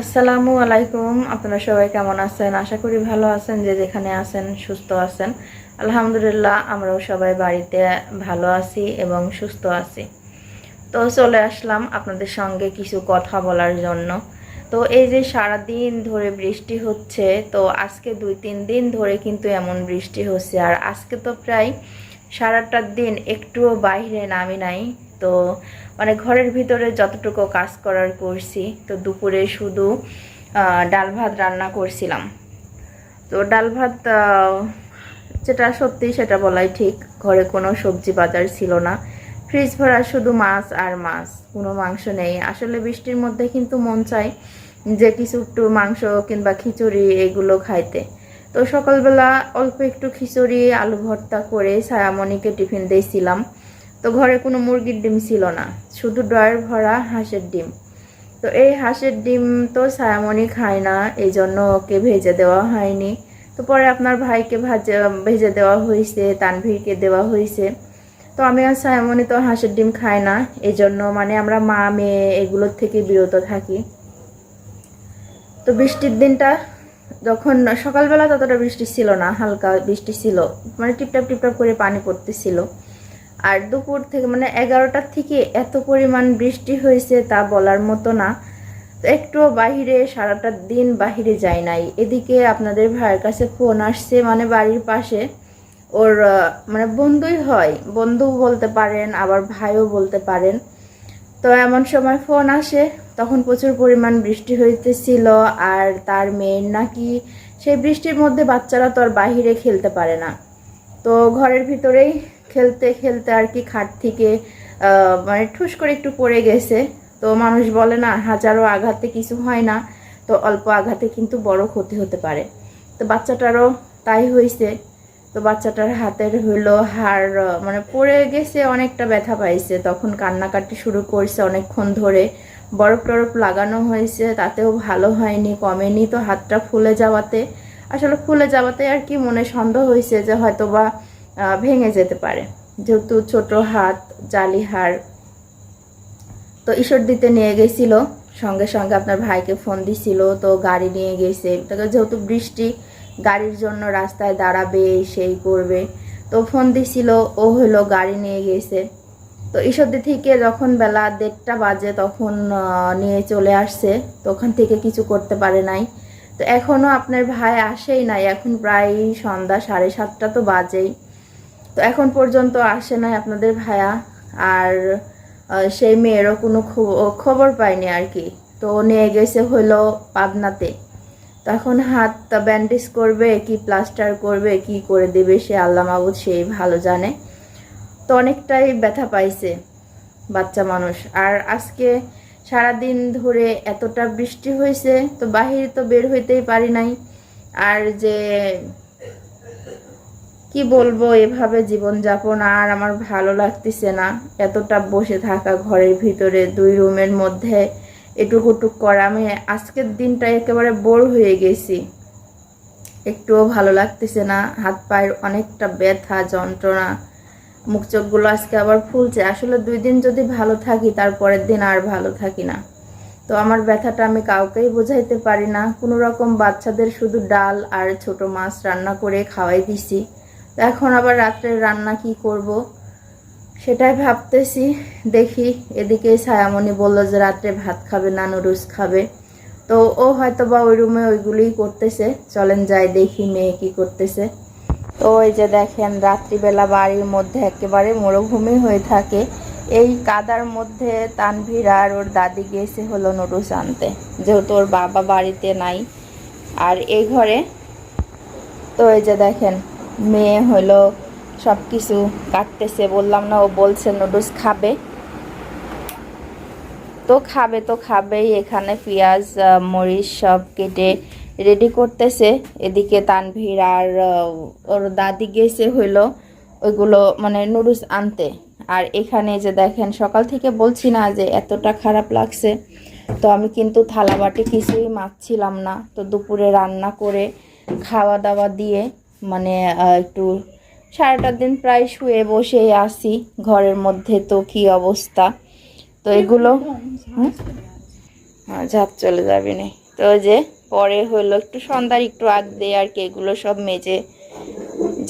আসসালামু আলাইকুম। আপনারা সবাই কেমন আছেন? আশা করি ভালো আছেন, যে যেখানে আছেন, সুস্থ আছেন। আলহামদুলিল্লাহ, আমরাও সবাই বাড়িতে ভালো আছি এবং সুস্থ আছি। তো চলে আসলাম আপনাদের সঙ্গে কিছু কথা বলার জন্য। তো এই যে সারা দিন ধরে বৃষ্টি হচ্ছে, তো আজকে দুই তিন দিন ধরে কিন্তু এমন বৃষ্টি হচ্ছে। আর আজকে তো প্রায় সারাটা দিন একটুও বাইরে নামি নাই। তো মানে ঘরের ভিতরে যতটুকু কাজ করার করছি, তো দুপুরে শুধু ডাল ভাত রান্না করছিলাম। তো ডাল ভাত যেটা সত্যি সেটা বলাই ঠিক, ঘরে কোনো সবজি বাজার ছিল না। ফ্রিজ ভরা শুধু মাছ আর মাছ, কোনো মাংস নেই। আসলে বৃষ্টির মধ্যে কিন্তু মন চায় যে কিছু একটু মাংস কিংবা খিচুড়ি এগুলো খাইতে। তো সকালবেলা অল্প একটু খিচুড়ি, আলু ভর্তা করে ছায়ামণিকে টিফিন দিয়েছিলাম। তো ঘরে কোনো মুরগির ডিম ছিল না, শুধু ডয়ের ভরা হাঁসের ডিম। তো এই হাঁসের ডিম তো ছায়ামণি খায় না এই জন্য ওকে ভেজে দেওয়া হয়নি। তো পরে আপনার ভাইকে ভাজে, ভেজে দেওয়া হয়েছে, তানভীরকে দেওয়া হয়েছে। তো আমি আর ছায়ামণি তো হাঁসের ডিম খাই না এই জন্য মানে আমরা মা, মেয়ে এগুলোর থেকে বিরত থাকি। তো বৃষ্টির দিনটা যখন সকালবেলা ততটা বৃষ্টি ছিল না, হালকা বৃষ্টি ছিল মানে টিপটাপ টিপটাপ করে পানি পড়তেছিল। আর দুপুর থেকে মানে এগারোটার থেকে এত পরিমাণ বৃষ্টি হয়েছে তা বলার মতো না। তো একটুও বাহিরে সারাটা দিন বাহিরে যায় নাই। এদিকে আপনাদের ভাইয়ের কাছে ফোন আসছে মানে বাড়ির পাশে। ওর মানে বন্ধুই হয় বন্ধু বলতে পারেন, আবার ভাইও বলতে পারেন। তো এমন সময় ফোন আসে তখন প্রচুর পরিমাণ বৃষ্টি হইতেছিল আর তার মেয়ের নাকি সেই বৃষ্টির মধ্যে বাচ্চারা তো আর বাহিরে খেলতে পারে না। তো ঘরের ভিতরেই খেলতে খেলতে আর কি খাট থেকে মানে ঠুস করে একটু পড়ে গেছে। তো মানুষ বলে না, হাজারো আঘাতে কিছু হয় না, তো অল্প আঘাতে কিন্তু বড় ক্ষতি হতে পারে। তো বাচ্চাটারও তাই হয়েছে তো বাচ্চাটার হাতের হইল হাড় মানে পড়ে গেছে, অনেকটা ব্যথা পাইছে। তখন কান্নাকাটি শুরু করছে অনেকক্ষণ ধরে। বরফ টরফ লাগানো হয়েছে, তাতেও ভালো হয়নি, কমেনি তো হাতটা ফুলে যাওয়াতে। আসলে ফুলে যাওয়াতে আর কি মনে সন্দেহ হয়েছে যে হয়তো বা ভেঙে যেতে পারে। যেহেতু ছোট হাত, জালি হাড়। তো ঈশ্বর দিতে নিয়ে গেছিল। সঙ্গে সঙ্গে আপনার ভাইকে ফোন দিছিল, তো গাড়ি নিয়ে গেছে। যেহেতু বৃষ্টি গাড়ির জন্য রাস্তায় দাঁড়াবে, সেই করবে। তো ফোন দিছিল, ও হলো গাড়ি নিয়ে গেছে। তো ঈশ্বরদী থেকে যখন বেলা দেড়টা বাজে তখন নিয়ে চলে আসছে। তো ওখান থেকে কিছু করতে পারে নাই। তো এখনও আপনার ভাই আসেই নাই। এখন প্রায় সন্ধ্যা, সাড়ে সাতটা তো বাজেই। তো এখন পর্যন্ত আসে নাই আপনাদের ভাইয়া। আর সেই মেয়েরও কোনো খব- খবর পায়নি আর কি। তো নিয়ে গেছে হলো পাবনাতে। তো এখন হাত ব্যান্ডেজ করবে, কি প্লাস্টার করবে, কি করে দেবে সে আল্লাহ মাবুদ সেই ভালো জানে। তো অনেকটাই ব্যথা পাইছে বাচ্চা মানুষ। আর আজকে সারাদিন ধরে এতটা বৃষ্টি হয়েছে তো বাহিরে তো বের হইতেই পারি নাই। আর যে কি বলব, এভাবে জীবনযাপন আর আমার ভালো লাগতেছে না। এতটা বসে থাকা ঘরের ভিতরে, দুই রুমের মধ্যে এটুকুটুক করা। আমি আজকের দিনটা একেবারে বোর হয়ে গেছি। একটুও ভালো লাগতেছে না, হাত পায়ের অনেকটা ব্যথা, যন্ত্রণা, মুখ চোখগুলো আজকে আবার ফুলছে। আসলে দুই দিন যদি ভালো থাকি, তারপরের দিন আর ভালো থাকি না। তো আমার ব্যথাটা আমি কাউকেই বোঝাইতে পারি না। কোনো রকম বাচ্চাদের শুধু ডাল আর ছোট মাছ রান্না করে খাওয়াই দিছি। তো এখন আবার রাত্রে রান্না কি করব? সেটাই ভাবতেছি। দেখি, এদিকে ছায়ামণি বলল যে রাত্রে ভাত খাবে না নুডলস খাবে। তো ও হয়তো বা ওই রুমে ওইগুলোই করতেছে। চলেন যাই দেখি মেয়ে কি করতেছে। তো ওই যে দেখেন, রাত্রিবেলা বাড়ির মধ্যে একেবারে মরুভূমি হয়ে থাকে। এই কাদার মধ্যে তানভীর আর ওর দাদি গেছে হলো নুডলস আনতে। যেহেতু ওর বাবা বাড়িতে নাই। আর এই ঘরে, তো এই যে দেখেন, মেয়ে হলো সব কিছু কাটতেছে, বললাম না, ও বলছে নুডলস খাবে। তো খাবে, তো খাবেই, এখানে পেঁয়াজ মরিচ সব কেটে রেডি করতেছে। এদিকে তানভীর আর ওর দাদি গেছে হইল ওইগুলো মানে নুডলস আনতে। আর এখানে যে দেখেন, সকাল থেকে বলছি না যে এতটা খারাপ লাগছে। তো আমি কিন্তু থালা বাটি কিছুই মাখছিলাম না। তো দুপুরে রান্না করে খাওয়া দাওয়া দিয়ে মানে একটু সারাটা দিন প্রায় শুয়ে বসেই আসি ঘরের মধ্যে তো কি অবস্থা? তো এগুলো? হ্যাঁ ঝাঁপ চলে যাবে না। তো যে, পরে হলো একটু সন্ধ্যার একটু আগ দিয়ে আর কি এগুলো সব মেজে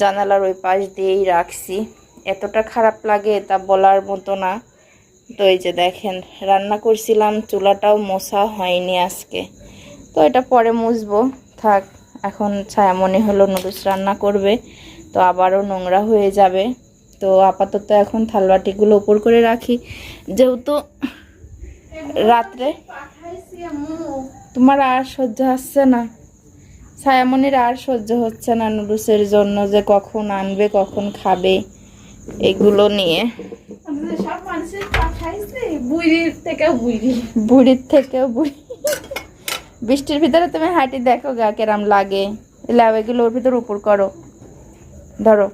জানালার ওই পাশ দিয়েই রাখছি। এতটা খারাপ লাগে তা বলার মতো না। তো এই যে দেখেন, রান্না করছিলাম, চুলাটাও মোছা হয়নি আজকে। তো এটা পরে মুছবো। থাক, এখন ছায়া মনে হলো নুডলস রান্না করবে। তো আবারও নোংরা হয়ে যাবে। তো আপাতত এখন থালবাটিগুলো উপর করে রাখি। যেহেতু রাত্রে তোমার আর সহ্য হচ্ছে না। ছায়ামনির আর সহ্য হচ্ছে না নুডলসের জন্য যে কখন আনবে কখন খাবে এগুলো নিয়ে। বুড়ির থেকে বুড়ি। বুড়ির থেকেও বুড়ি। বৃষ্টির ভিতরে তুমি হাঁটি দেখো গা কেরাম লাগে। ল্যাব এগুলো ওর ভিতর উপর করো। ধরো।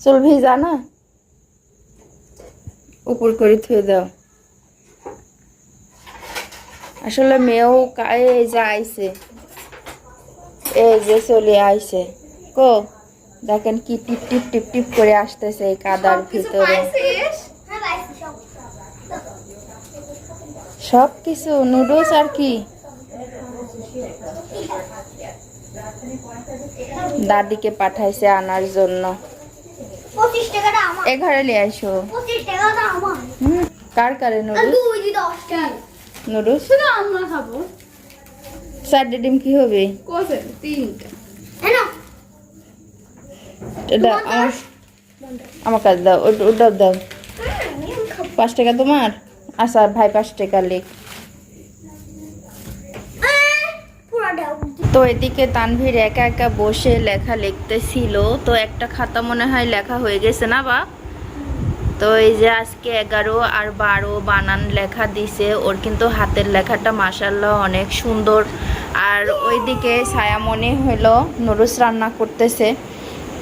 চুল ভিজা না উপর করে থুয়ে দাও। আসলে মেয়েও এই যে আইছে। এই যে চলে আইসে কো দেখেন কি টিপ টিপ টিপ টিপ করে আসতেছে এই কাদার ভিতরে। সব। কিছু নুডলস আর কি? দাদিকে পাঠাইছে আনার জন্য। পঁচিশ টাকাটা আমার। এ ঘরে নিয়ে আসো। কার কারে নুডলস? চারটে ডিম কি হবে? কোসে তিনটা। হ্যাঁ এটা আমার আমার কাছে দাও ওটা দাও। পাঁচ টাকা তোমার? আচ্ছা ভাই পাঁচ টাকা লেখ। তো এদিকে তানভীর একা একা বসে লেখা লিখতেছিল। তো একটা খাতা মনে হয় লেখা হয়ে গেছে না বা? তো এই যে আজকে এগারো আর বারো বানান লেখা দিছে। ওর কিন্তু হাতের লেখাটা মাসাল্লাহ অনেক সুন্দর। আর ওইদিকে ছায়ামনে হলো নুডলস রান্না করতেছে।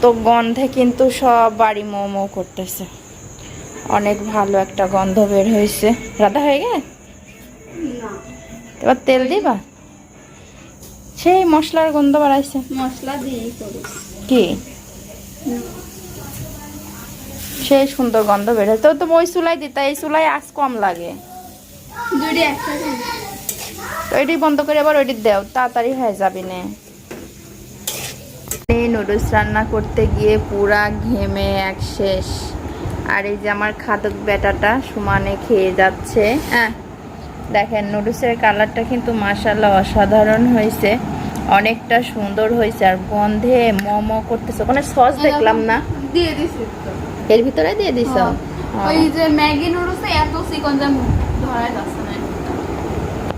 তো গন্ধে কিন্তু সব বাড়ি মোমো করতেছে। অনেক ভালো একটা গন্ধ বের হয়েছে। রাধা হয়ে গে না। এবার তেল দিবা? সেই মশলার গন্ধ বাড়াইছে। মশলা দিয়েই কি? সেই সুন্দর গন্ধ বেরোয় তো তো ওই চুলাই দিতা এই চুলাই আজ কম লাগে। তো এটি বন্ধ করে আবার ওইটি দেও তাড়াতাড়ি হয়ে যাবে না। নুডলস রান্না করতে গিয়ে পুরা ঘেমে এক শেষ। আর এই যে আমার খাদক বেটাটা সমানে খেয়ে যাচ্ছে। হ্যাঁ। দেখেন নুডলসের কালারটা কিন্তু মাসাল্লাহ অসাধারণ হয়েছে। অনেকটা সুন্দর হয়েছে আর গন্ধে ম করতেছে। ওখানে সস দেখলাম না। দিয়ে দিছি তো। এর ভিতরে দিয়ে দিছ? হ্যাঁ। ওই যে ম্যাগি নুডলসে এত চিকন ধরাই যাচ্ছে না।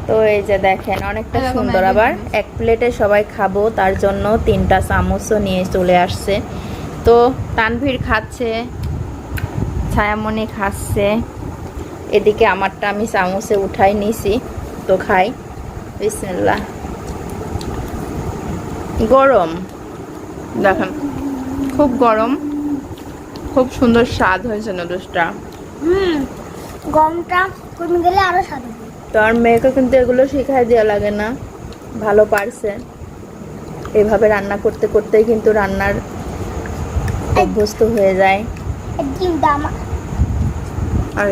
তো এই যে দেখেন অনেকটা সুন্দর। আবার এক প্লেটে সবাই খাব তার জন্য তিনটা চামচও নিয়ে চলে আসছে। তো তানভীর খাচ্ছে ছায়ামণি খাচ্ছে। এদিকে আমারটা আমি চামচে উঠাই নিছি। তো খাই। বিসমিল্লাহ। গরম। দেখেন খুব গরম খুব সুন্দর স্বাদ হয়েছে নুডলসটা। হুম গমটা কমে গেলে আরও হবে। তো আর মেয়েকে কিন্তু এগুলো শিখাই দেওয়া লাগে না ভালো পারছে। এভাবে রান্না করতে করতেই কিন্তু রান্নার অভ্যস্ত হয়ে যায়। ডিমটা আমার আর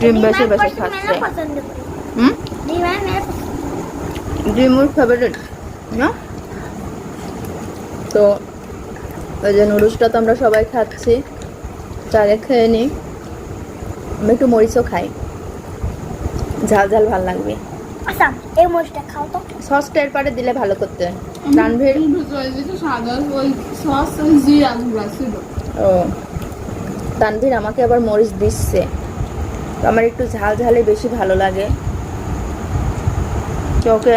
ডিম বেশি ডিম বেশি খাচ্ছে। হুম? ডিম আমি মেলা পছন্দ ডিম ওর ফেভারিট না? তো ওই যে নুডলসটা তো আমরা সবাই খাচ্ছি। চারে খেয়ে নিই। আমি একটু মরিচও খাই। ঝাল ঝাল ভালো লাগবে। আচ্ছা এই মরিচটা খাও তো। সসটা এর পারে দিলে ভালো করতে। ছিল। ও। তানভীর আমাকে আবার মরিচ দিচ্ছে। তো আমার একটু ঝাল ঝালে বেশি ভালো লাগে। তো ওকে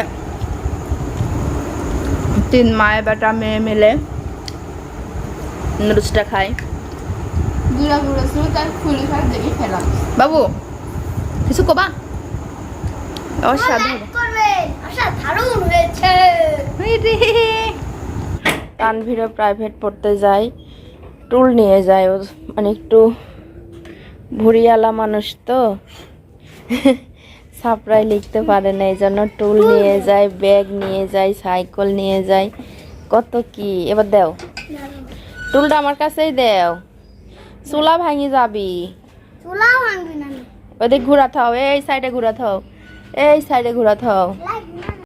তিন মায়ে বেটা মেয়ে মিলে নুডলসটা খায় জিরা গুঁড়া ছিল তার খাই বাবু কিছু কবা? অসাধারণ। আচ্ছা তানভীরও প্রাইভেট পড়তে যায় টুল নিয়ে যায় ও মানে একটু ভুড়িয়ালা মানুষ তো। ছাপড়ায় লিখতে পারে না এই জন্য টুল নিয়ে যায় ব্যাগ নিয়ে যায় সাইকেল নিয়ে যায়। কত কি? এবার দেও। টুলটা আমার কাছেই দেও। চুলা ভাঙি যাবি। ওদিক ঘুরা থাও এই সাইডে ঘুরা থাও এই সাইডে ঘুরা থাও